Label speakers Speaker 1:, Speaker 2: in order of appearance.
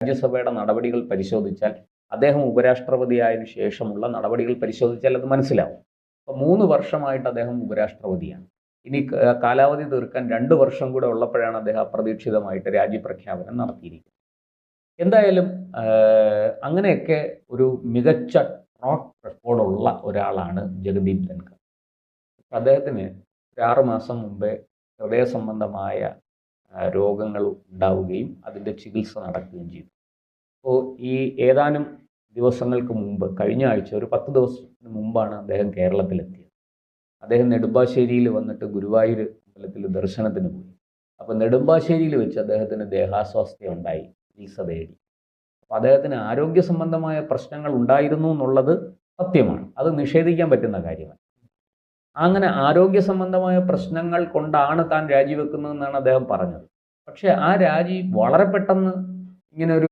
Speaker 1: രാജ്യസഭയുടെ നടപടികൾ പരിശോധിച്ചാൽ അദ്ദേഹം ഉപരാഷ്ട്രപതിയായതിനു ശേഷമുള്ള നടപടികൾ പരിശോധിച്ചാൽ അത് മനസ്സിലാവും. അപ്പോൾ മൂന്ന് വർഷമായിട്ട് അദ്ദേഹം ഉപരാഷ്ട്രപതിയാണ്. ഇനി കാലാവധി തീർക്കാൻ രണ്ട് വർഷം കൂടെ ഉള്ളപ്പോഴാണ് അദ്ദേഹം അപ്രതീക്ഷിതമായിട്ട് രാജ്യപ്രഖ്യാപനം നടത്തിയിരിക്കുന്നത്. എന്തായാലും അങ്ങനെയൊക്കെ ഒരു മികച്ച ട്രാക്ക് റെക്കോർഡുള്ള ഒരാളാണ് ജഗദീപ് ധൻകർ അദ്ദേഹത്തിന് ഒരു ആറ് മാസം മുമ്പേ ഹൃദയ സംബന്ധമായ രോഗങ്ങൾ ഉണ്ടാവുകയും അതിന്റെ ചികിത്സ നടക്കുകയും ചെയ്തു. അപ്പോൾ ഈ ഏതാനും ദിവസങ്ങൾക്ക് മുമ്പ് കഴിഞ്ഞ ആഴ്ച ഒരു പത്ത് ദിവസത്തിന് മുമ്പാണ് അദ്ദേഹം കേരളത്തിലെത്തിയത്. അദ്ദേഹം നെടുമ്പാശ്ശേരിയിൽ വന്നിട്ട് ഗുരുവായൂർ അമ്പലത്തിൽ ദർശനത്തിന് പോയി. അപ്പോൾ നെടുമ്പാശ്ശേരിയിൽ വെച്ച് അദ്ദേഹത്തിന് ദേഹാസ്വാസ്ഥ്യം ഉണ്ടായി ചികിത്സ തേടി. അപ്പോൾ അദ്ദേഹത്തിന് ആരോഗ്യ സംബന്ധമായ പ്രശ്നങ്ങൾ ഉണ്ടായിരുന്നു എന്നുള്ളത് സത്യമാണ്. അത് നിഷേധിക്കാൻ പറ്റുന്ന കാര്യമല്ല. അങ്ങനെ ആരോഗ്യ സംബന്ധമായ പ്രശ്നങ്ങൾ കൊണ്ടാണ് താൻ രാജിവെക്കുന്നതെന്നാണ് അദ്ദേഹം പറഞ്ഞത്. പക്ഷേ ആ രാജി വളരെ പെട്ടെന്ന് ഇങ്ങനെ ഒരു